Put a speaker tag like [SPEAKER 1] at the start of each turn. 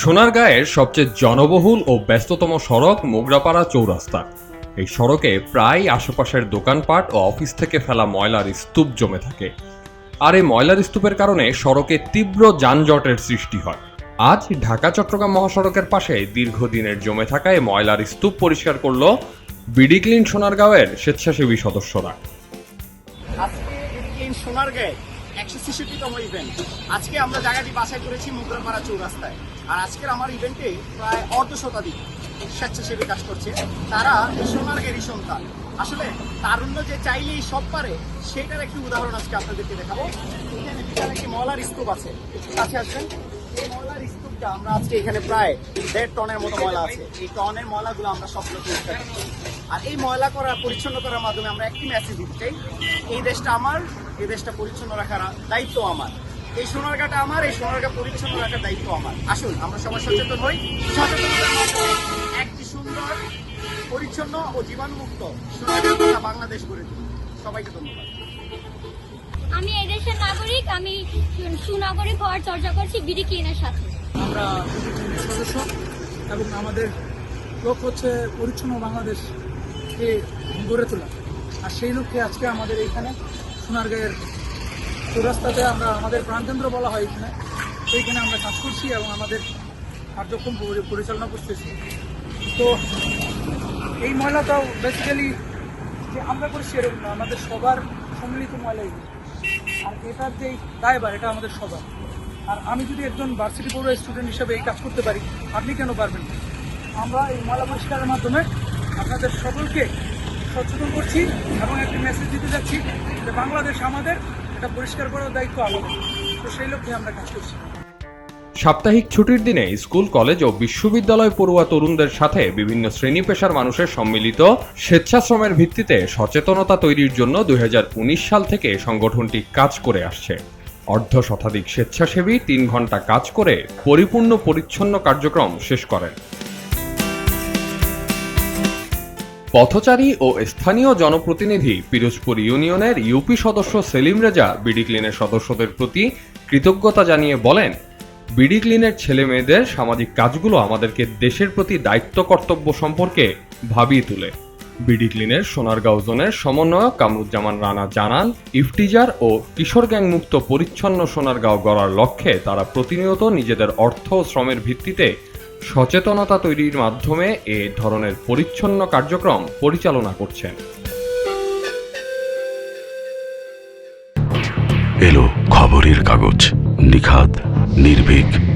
[SPEAKER 1] সোনারগাঁয়ের সবচেয়ে জনবহুল ও ব্যস্ততম সড়ক মোগরাপাড়া চৌরাস্তা। এই সড়কে প্রায় আশেপাশের দোকানপাট ও অফিস থেকে ফেলা ময়লার স্তূপ জমে থাকে। আর এই ময়লার স্তূপের কারণে সড়কে তীব্র যানজটের সৃষ্টি হয়। আজ ঢাকা চট্টগ্রাম মহাসড়কের পাশে দীর্ঘদিনের জমে থাকা এই ময়লার স্তূপ পরিষ্কার করল বিডি ক্লিন সোনারগাঁওয়ের স্বেচ্ছাসেবী সদস্যরা।
[SPEAKER 2] একশো ছেষট্টিতম ইভেন্ট আজকে আমরা জায়গাটি বাছাই করেছি মুদ্রাপাড়া চৌরাস্তায়। আর আজকের আমার ইভেন্টে প্রায় অর্ধ শতাধিক স্বেচ্ছাসেবী কাজ করছে। তারা এই সোনারগাঁয়েরই সন্তান আসলে তারুণ্য যে চাইলেই সব পারে, সেটার একটি উদাহরণ আজকে আপনাদেরকে দেখাবো। এখানে বিশাল একটি মলার স্তূপ আছে। কাছে আসবেন এই ময়লার স্তূপটা আমরা আজকে এখানে প্রায় দেড় টনের মতো ময়লা আছে। এই টনের ময়লাগুলো আমরা সবগুলো পরিষ্কার। আর এই ময়লা করা, পরিচ্ছন্ন করার মাধ্যমে আমরা একটি মেসেজ দিতে চাই। এই দেশটা আমার এই দেশটা পরিচ্ছন্ন রাখার দায়িত্ব আমার। এই সোনারগাঁটা আমার এই সোনারগাঁ পরিচ্ছন্ন রাখার দায়িত্ব আমার। আসুন আমরা সবাই সচেতন হই। সচেতনতার একটি সুন্দর পরিচ্ছন্ন ও জীবাণুমুক্ত সোনারগাঁ বাংলাদেশ গড়ে তুলি। সবাইকে ধন্যবাদ।
[SPEAKER 3] আমি এই দেশের নাগরিক আমি সুনাগরিক হওয়ার চর্চা করছি বিডি ক্লিনের সাথে।
[SPEAKER 4] আমরা সদস্য এবং আমাদের লক্ষ্য হচ্ছে পরিচ্ছন্ন বাংলাদেশকে গড়ে তোলা। আর সেই লক্ষ্যে আজকে আমাদের এইখানে সোনারগাঁয়ের চৌরাস্তাতে আমরা আমাদের প্রাণকেন্দ্র বলা হয় এখানে। সেইখানে আমরা কাজ করছি এবং আমাদের কার্যক্রম পরিচালনা করতেছি। তো এই ময়লাটাও বেসিক্যালি যে আমরা করছি এরকম না, আমাদের সবার সম্মিলিত ময়লাই। আর এটার যে দায়বার এটা আমাদের সবার। আর আমি যদি একজন ভার্সিটি পড়ুয়া স্টুডেন্ট হিসেবে এই কাজ করতে পারি, আপনি কেন পারবেন আমরা এই ময়লা পরিষ্কারের মাধ্যমে আপনাদের সকলকে সচেতন করছি এবং একটি মেসেজ দিতে যাচ্ছি যে বাংলাদেশ আমাদের, এটা পরিষ্কার করার দায়িত্ব আমাদের। তো সেই লক্ষ্যে আমরা কাজ করছি।
[SPEAKER 1] সাপ্তাহিক ছুটির দিনে স্কুল, কলেজ ও বিশ্ববিদ্যালয় পড়ুয়া তরুণদের সাথে বিভিন্ন শ্রেণি পেশার মানুষের সম্মিলিত স্বেচ্ছাশ্রমের ভিত্তিতে সচেতনতা তৈরির জন্য দু হাজার উনিশ সাল থেকে সংগঠনটি কাজ করে আসছে। অর্ধ শতাধিক স্বেচ্ছাসেবী তিন ঘণ্টা কাজ করে পরিপূর্ণ, পরিচ্ছন্ন কার্যক্রম শেষ করেন। পথচারী ও স্থানীয় জনপ্রতিনিধি পিরোজপুর ইউনিয়নের ইউপি সদস্য সেলিম রেজা বিডি ক্লিনের সদস্যদের প্রতি কৃতজ্ঞতা জানিয়ে বলেন, বিডি ক্লিনের ছেলে মেয়েদের সামাজিক কাজগুলো আমাদেরকে দেশের প্রতি দায়িত্ব কর্তব্য সম্পর্কে ভাবিয়ে তোলে। বিডি ক্লিনের সোনারগাঁও জোনের সমন্বয়ক কামরুজ্জামান রানা জানান ইফটিজার ও কিশোর গ্যাং মুক্ত পরিচ্ছন্ন সোনারগাঁও গড়ার লক্ষ্যে তারা প্রতিনিয়ত নিজেদের অর্থ ও শ্রমের ভিত্তিতে সচেতনতা তৈরির মাধ্যমে এ ধরনের পরিচ্ছন্ন কার্যক্রম পরিচালনা করছেন।
[SPEAKER 5] এলো খবরের কাগজ নিখাত নির্ভীক।